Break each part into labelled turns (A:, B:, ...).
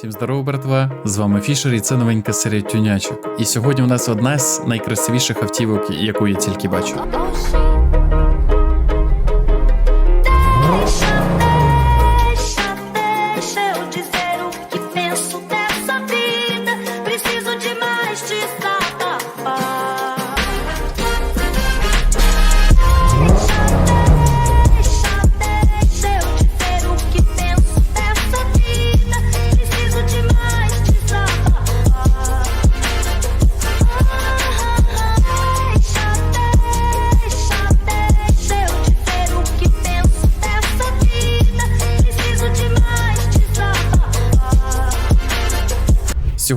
A: Всім здорово, братва! З вами Фішер і це новенька серія тюнячок. І сьогодні у нас одна з найкрасивіших автівок, яку я тільки бачив.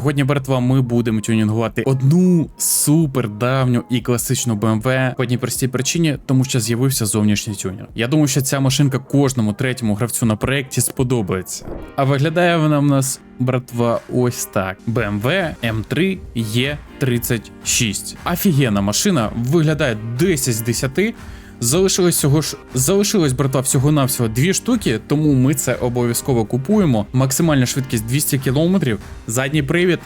A: Сьогодні, братва, ми будемо тюнінгувати одну супер давню і класичну BMW по одній простій причині, тому що з'явився зовнішній тюнер. Я думаю, що ця машинка кожному третьому гравцю на проєкті сподобається. А виглядає вона в нас, братва, ось так: BMW M3 E36. Офігенна машина, виглядає 10 з 10. Залишилось всього ж залишилось братва всього навсього дві штуки, тому ми це обов'язково купуємо. Максимальна швидкість 200 км, задній привід.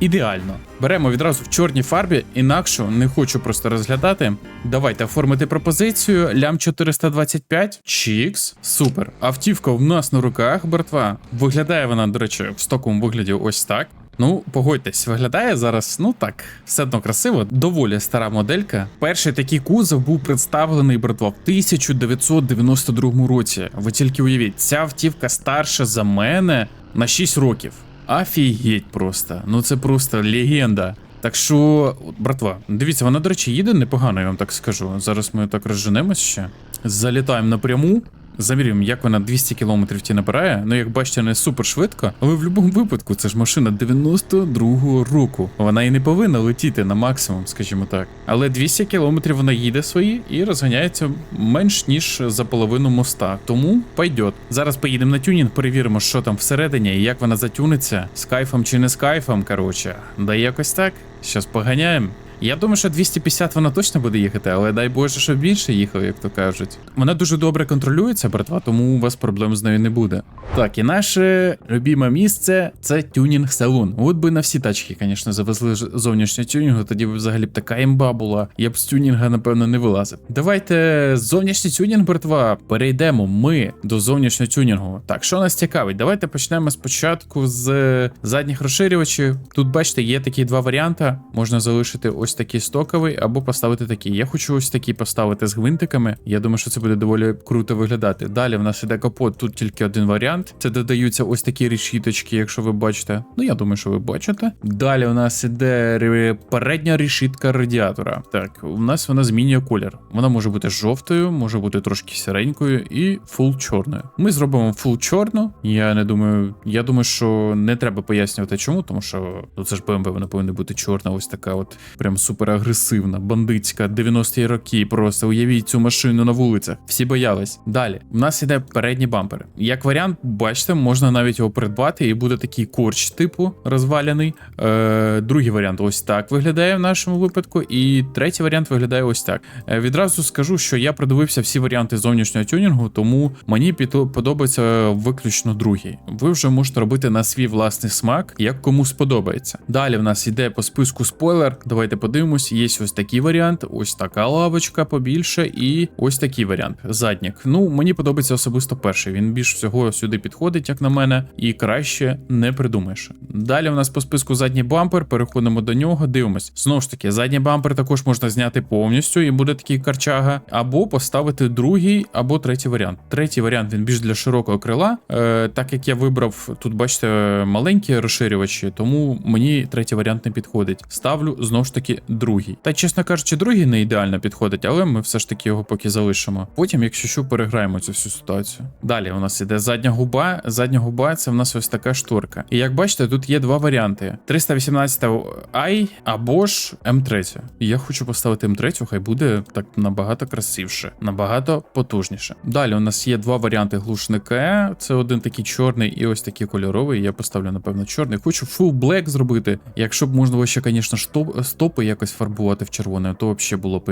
A: Ідеально. Беремо відразу в чорній фарбі, інакше не хочу просто розглядати. Давайте оформити пропозицію. Лям 425. Чікс. Супер. Автівка в нас на руках, братва. Виглядає вона, до речі, в стоковому вигляді ось так. Ну, погодьтесь, виглядає зараз, ну так, все одно красиво, доволі стара моделька. Перший такий кузов був представлений братва в 1992 році. Ви тільки уявіть, ця автівка старша за мене на 6 років. Офігеть просто. Ну це просто легенда. Так що, братва, дивіться, вона, до речі, їде непогано, я вам так скажу. Зараз ми так розженемось ще. Залітаємо напряму. Замірюємо, як вона 200 км ті набирає. Ну, як бачите, не супер швидко, але в будь-якому випадку це ж машина 92-го року. Вона і не повинна летіти на максимум, скажімо так. Але 200 км вона їде свої і розганяється менш ніж за половину моста. Тому пойдет. Зараз поїдемо на тюнінг, перевіримо, що там всередині і як вона затюниться. З кайфом чи не з кайфом, коротше. Да якось так. Щас поганяємо. Я думаю, що 250 вона точно буде їхати, але дай Боже, щоб більше їхав, як то кажуть. Вона дуже добре контролюється, братва, тому у вас проблем з нею не буде. Так, і наше любіме місце це тюнінг салон. От би на всі тачки, звісно, завезли зовнішнього тюнінгу, тоді б взагалі б така імба була. Я б з тюнінга, напевно, не вилазив. Давайте зовнішній тюнінг, братва, перейдемо ми до зовнішнього тюнінгу. Так, що нас цікавить? Давайте почнемо спочатку з задніх розширювачів. Тут, бачите, є такі два варіанти. Можна залишити ось такий стоковий або поставити такий. Я хочу ось такий поставити з гвинтиками. Я думаю, що це буде доволі круто виглядати. Далі в нас іде капот. Тут тільки один варіант. Це додаються ось такі решіточки, якщо ви бачите. Ну я думаю, що ви бачите. Далі у нас іде передня решітка радіатора. Так, у нас вона змінює колір. Вона може бути жовтою, може бути трошки сіренькою і фул чорною. Ми зробимо фул чорну. Я не думаю, я думаю, що не треба пояснювати чому, тому що ну, це ж BMW, вона повинна бути чорна, ось така, от прям супер агресивна, бандитська, 90-ті роки. Просто уявіть цю машину на вулицях. Всі боялись. Далі в нас іде передні бампери. Як варіант, бачите, можна навіть його придбати, і буде такий корч, типу розваляний. Е, другий варіант ось так виглядає в нашому випадку. І третій варіант виглядає ось так. Е, відразу скажу, що я продивився всі варіанти зовнішнього тюнінгу, тому мені подобається виключно другий. Ви вже можете робити на свій власний смак, як кому сподобається. Далі в нас йде по списку спойлер. Давайте подивимось. Є ось такий варіант, ось така лавочка побільше, і ось такий варіант. Заднік. Ну, мені подобається особисто перший. Він більш всього сюди підходить, як на мене, і краще не придумаєш. Далі у нас по списку задній бампер. Переходимо до нього, дивимось. Знову ж таки, задній бампер також можна зняти повністю, і буде такий карчага, або поставити другий або третій варіант. Третій варіант він більш для широкого крила. Е, так як я вибрав тут, бачите, маленькі розширювачі, тому мені третій варіант не підходить. Ставлю знову ж таки другий. Та чесно кажучи, другий не ідеально підходить, але ми все ж таки його поки залишимо. Потім, якщо що, переграємо цю всю ситуацію. Далі у нас іде задня губа. Задня губа це в нас ось така шторка. І як бачите, тут є два варіанти: 318 i або ж М3. Я хочу поставити М3, хай буде так набагато красивше, набагато потужніше. Далі у нас є два варіанти глушника. Це один такий. чорний і ось такий кольоровий. Я поставлю, напевно, чорний. Хочу full black зробити. Якщо б можна було ще, звісно, штоп- стопи якось фарбувати в червоне, то взагалі було.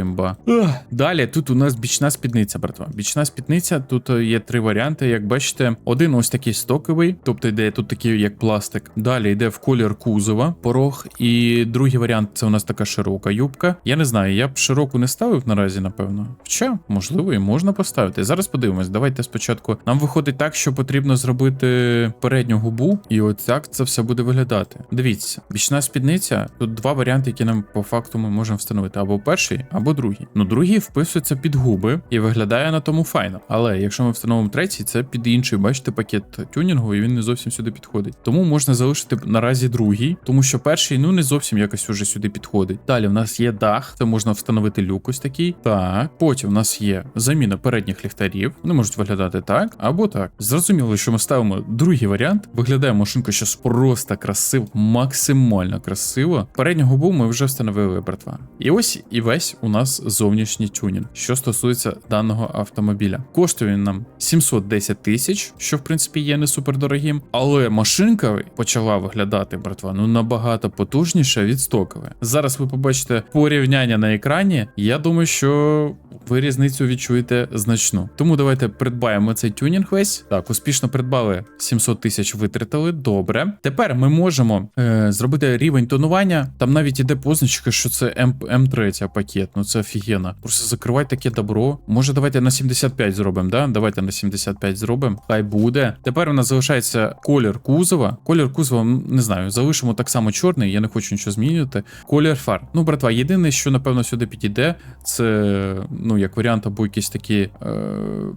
A: Ах. Далі тут у нас бічна спідниця, братва. Бічна спідниця. Тут е, є три варіанти. Як бачите, один ось такий стоковий, тобто йде тут такий як пластик. Далі йде в колір кузова, порог. І другий варіант це у нас така широка юбка. Я не знаю, я б широку не ставив наразі, напевно. Хоча, можливо, і можна поставити. Зараз подивимось. Давайте спочатку. Нам виходить так, що потрібно зробити передню губу, і от так це все буде виглядати. Дивіться, бічна спідниця. Тут два варіанти, які нам по факту ми можемо встановити: або перший, або другий. Ну, другий вписується під губи і виглядає на тому файно. Але якщо ми встановимо третій, це під інший, бачите, пакет тюнінгу, і він не зовсім сюди підходить. Тому можна залишити наразі другий, тому що перший ну не зовсім якось уже сюди підходить. Далі в нас є дах, це можна встановити люк ось такий. Так, потім в нас є заміна передніх ліхтарів. Вони можуть виглядати так або так. Зрозуміло, що ми ставимо другий варіант. Виглядає машинка щось просто красиво, максимально красиво. Передню губу ми вже встановили, братва. І ось і весь у нас зовнішній тюнінг, що стосується даного автомобіля. Коштує він нам 710 тисяч, що в принципі є не супер дорогим. Але машинка почала виглядати, братва, ну набагато потужніше від стокової. Зараз ви побачите порівняння на екрані. Я думаю, що ви різницю відчуєте значну. Тому давайте придбаємо цей тюнінг весь. Так, успішно придбали 700 тисяч витратили. Добре. Тепер ми можемо е, зробити рівень тонування. Там навіть іде позначка, що це М, М3 пакет. Ну це офігенно. Просто закривай таке добро. Може, давайте на 75 зробимо, да? Давайте на 75 зробимо. Хай буде. Тепер у нас залишається колір кузова. Колір кузова, не знаю, залишимо так само чорний, я не хочу нічого змінювати. Колір фар. Ну, братва, єдине, що напевно сюди підійде, це ну як варіант, або якийсь такий е,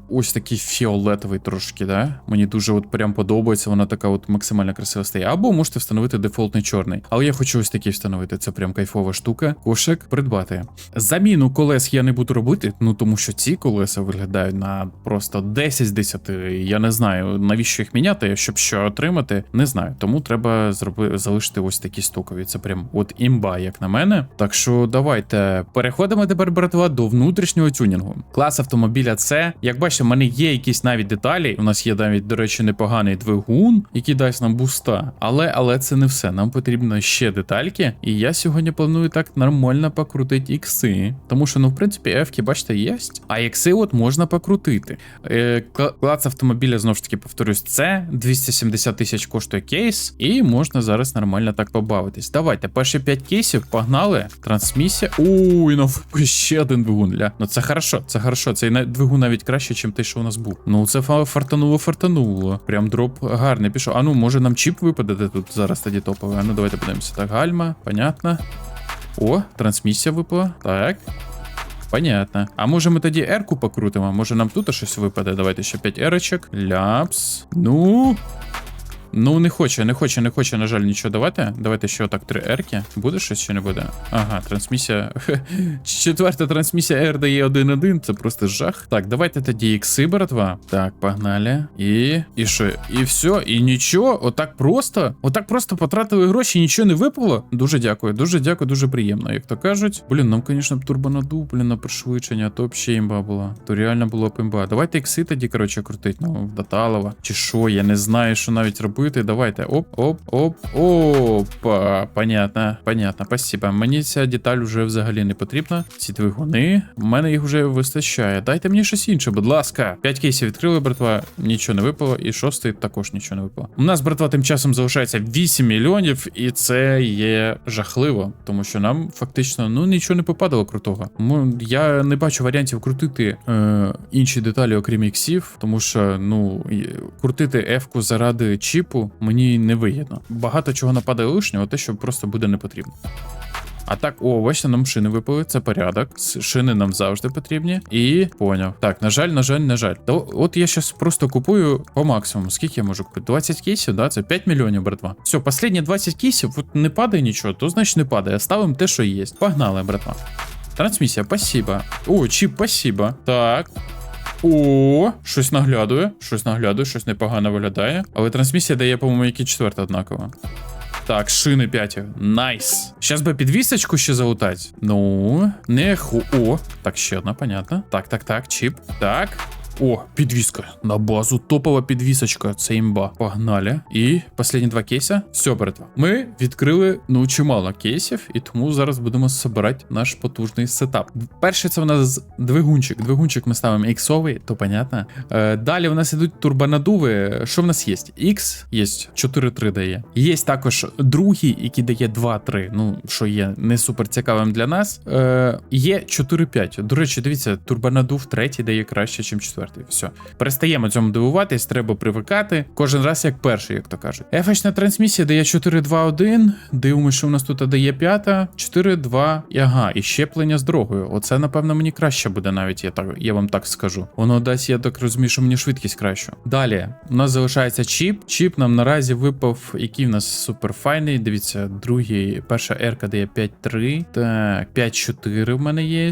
A: ось такий фіолетовий трошки, да? Мені дуже от прям подобається, вона така от максимально красива стає. Або можете встановити дефолтний чорний. Але я хочу ось такий встановити. Це прям штука. Кошик придбати. Заміну колес я не буду робити, ну тому що ці колеса виглядають на просто 10 з 10. Я не знаю, навіщо їх міняти, щоб що отримати, не знаю. Тому треба зроби, залишити ось такі стокові. Це прям от імба, як на мене. Так що давайте переходимо тепер, братва, до внутрішнього тюнінгу. Клас автомобіля це, як бачите, в мене є якісь навіть деталі. У нас є навіть, до речі, непоганий двигун, який дасть нам буста. Але але це не все. Нам потрібно ще детальки. І я сьогодні планую так нормально покрутити ікси. Тому що, ну, в принципі, ефки, бачите, є. А ікси от можна покрутити. Е, кла- клас автомобіля, знову ж таки, повторюсь, це 270 тисяч коштує кейс, і можна зараз нормально так побавитись. Давайте, перші 5 кейсів, погнали. Трансмісія. Уй, ну ще один двигун. Ля. Ну це хорошо, це хорошо. Цей двигун навіть краще, ніж той, що у нас був. Ну це фа- фартануло, фартануло. Прям дроп гарний пішов. А ну, може нам чіп випаде тут зараз тоді топовий. А ну давайте подивимося. Так, гальма, понятно. О, трансмісія випала. Так. Понятно. А може ми тоді ерку покрутимо? Може нам тут щось випаде? Давайте ще 5 ерочок. Ляпс. Ну. Ну, не хоче, не хоче, не хоче, на жаль, нічого давати. Давайте ще отак три ерки. Буде щось чи не буде? Ага, трансмісія. Четверта трансмісія R дає 1-1. Це просто жах. Так, давайте тоді ікси, братва. Так, погнали. І. І що? І все, і нічого. Отак просто. Отак просто потратили гроші, нічого не випало. Дуже дякую, дуже дякую, дуже приємно, як то кажуть. Блін, нам, звісно, б турбонадув, блін, на пришвидшення, то б ще імба була. То реально було б імба. Давайте ікси тоді, коротше, крутить. Ну, Даталова. Чи що, я не знаю, що навіть робити. Давайте. Оп, оп, оп, опа. Понятно, понятно, спасибо. Мені ця деталь вже взагалі не потрібна. Ці двигуни. У мене їх вже вистачає. Дайте мені щось інше, будь ласка. П'ять кейсів відкрили, братва, нічого не випало, і шостий також нічого не випало. У нас, братва, тим часом залишається 8 мільйонів, і це є жахливо, тому що нам фактично ну нічого не попадало крутого. Я не бачу варіантів крутити е, інші деталі, окрім іксів, тому що ну крутити ефку заради чіпу мені не вигідно. Багато чого нападає лишнього, те, що просто буде не потрібно. А так, о, бачите, нам шини випали, це порядок. Шини нам завжди потрібні. І поняв. Так, на жаль, на жаль, на жаль. Та от я щас просто купую по максимуму. Скільки я можу купити? 20 кейсів, да? Це 5 мільйонів, братва. Все, останні 20 кейсів, от не падає нічого, то значить не падає. Ставимо те, що є. Погнали, братва. Трансмісія, спасибо. О, чіп, спасибо. Так. О, щось наглядує, щось наглядує, щось непогано виглядає. Але трансмісія дає, по-моєму, які четверта однакова. Так, шини 5. Найс. Щас би підвісочку ще залутать. Ну, не ху. О, так, ще одна, понятно. Так, так, так, чіп. Так. О, підвіска. На базу топова підвісочка. Це імба. Погнали. І останні два кейси. Все, братва. Ми відкрили ну чимало кейсів, і тому зараз будемо збирати наш потужний сетап. Перше, це у нас двигунчик. Двигунчик ми ставимо іксовий, то понятно. Е, далі у нас ідуть турбонадуви. Що в нас є? X є 4-3 дає. Є також другий, який дає 2-3. Ну, що є не супер цікавим для нас. Е, є 4-5. До речі, дивіться, турбонадув третій дає краще, ніж четвертий. Все. Перестаємо цьому дивуватись, треба привикати. Кожен раз як перший, як то кажуть. Ефечна трансмісія дає 4-2-1. Дивимося, що у нас тут дає п'ята. 4-2. І ага, і щеплення з дорогою. Оце, напевно, мені краще буде навіть, я так я вам так скажу. Воно дасть, я так розумію, що мені швидкість кращу. Далі, у нас залишається чіп. Чіп нам наразі випав, який в нас супер файний. Дивіться, другий, перша ерка дає 5-3. Так, 5-4 в мене є.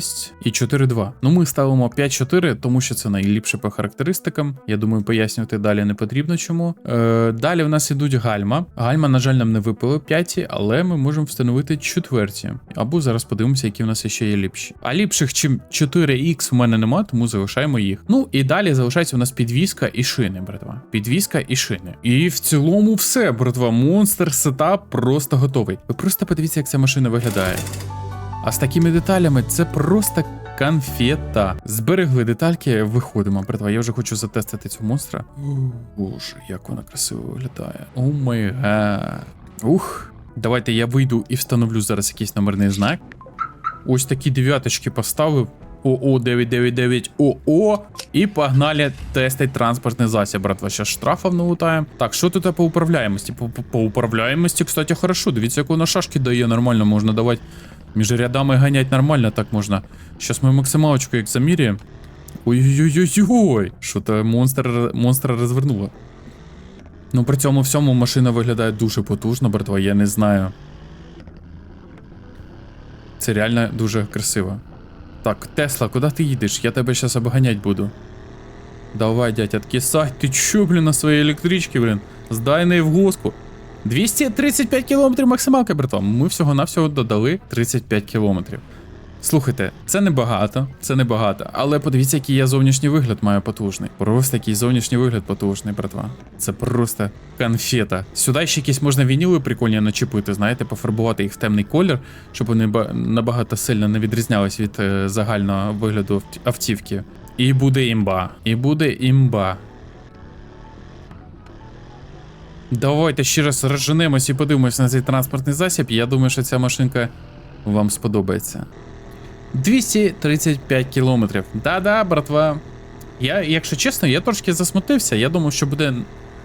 A: І 4-2. Ну, ми ставимо 5-4, тому що це найліпше по характеристикам. Я думаю, пояснювати далі не потрібно чому. Е, далі в нас ідуть гальма. Гальма, на жаль, нам не випали п'яті, але ми можемо встановити четверті. Або зараз подивимося, які в нас ще є ліпші. А ліпших, чим 4X в мене нема, тому залишаємо їх. Ну і далі залишається у нас підвіска і шини, братва. Підвіска і шини. І в цілому все, братва. Монстр сетап просто готовий. Ви просто подивіться, як ця машина виглядає. А з такими деталями це просто конфета. Зберегли детальки, виходимо. Братва, я вже хочу затестити цю монстра. Боже, як вона красиво виглядає. О май га. Ух. Давайте я вийду і встановлю зараз якийсь номерний знак. Ось такі дев'яточки поставив. ОО 999 ОО. І погнали тестить транспортний засіб, братва. Ще штрафів налутаємо. Так, що тут по управляємості? По, по, по управляємості, кстати, хорошо. Дивіться, як воно шашки дає, нормально можна давати. Між рядами ганять нормально так можна. Щас ми максималочку як заміряємо. Ой-ой-ой-ой. Що то монстр, монстра розвернуло. Ну при цьому всьому машина виглядає дуже потужно, братва, я не знаю. Це реально дуже красиво. Так, Тесла, куди ти їдеш? Я тебе зараз обганять буду. Давай, дядя, откисай. Ти чо, блін, на своїй електричці, блін? Здай неї в госку. 235 км максималка, братан. Ми всього-навсього додали 35 кілометрів. Слухайте, це небагато, це небагато, але подивіться, який я зовнішній вигляд маю потужний. Просто який зовнішній вигляд потужний, братва. Це просто конфета. Сюди ще якісь можна вініли прикольні начепити, знаєте, пофарбувати їх в темний колір, щоб вони набагато сильно не відрізнялись від е, загального вигляду автівки. І буде імба. І буде імба. Давайте ще раз розженемось і подивимось на цей транспортний засіб. Я думаю, що ця машинка вам сподобається. 235 кілометрів. Да-да, братва. Я, якщо чесно, я трошки засмутився. Я думав, що буде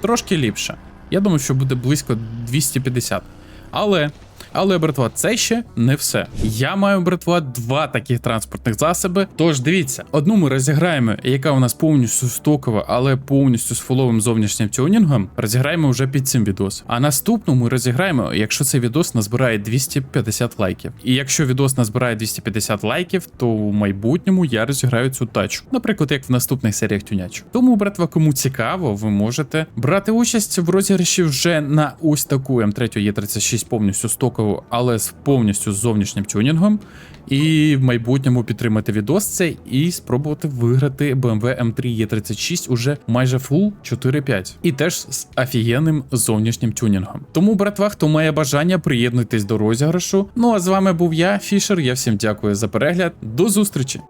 A: трошки ліпше. Я думав, що буде близько 250. Але, але, братва, це ще не все. Я маю, братва, два таких транспортних засоби. Тож дивіться, одну ми розіграємо, яка у нас повністю стокова, але повністю з фуловим зовнішнім тюнінгом. Розіграємо вже під цим відос. А наступну ми розіграємо, якщо цей відос назбирає 250 лайків. І якщо відос назбирає 250 лайків, то в майбутньому я розіграю цю тачку. Наприклад, як в наступних серіях тюнячу. Тому, братва, кому цікаво, ви можете брати участь в розіграші вже на ось таку М3 Е36 повністю стокову, але з повністю зовнішнім тюнінгом. І в майбутньому підтримати відос цей і спробувати виграти BMW M3 E36 уже майже full 4.5. І теж з офігенним зовнішнім тюнінгом. Тому, братва, хто має бажання, приєднуйтесь до розіграшу. Ну а з вами був я, Фішер. Я всім дякую за перегляд. До зустрічі!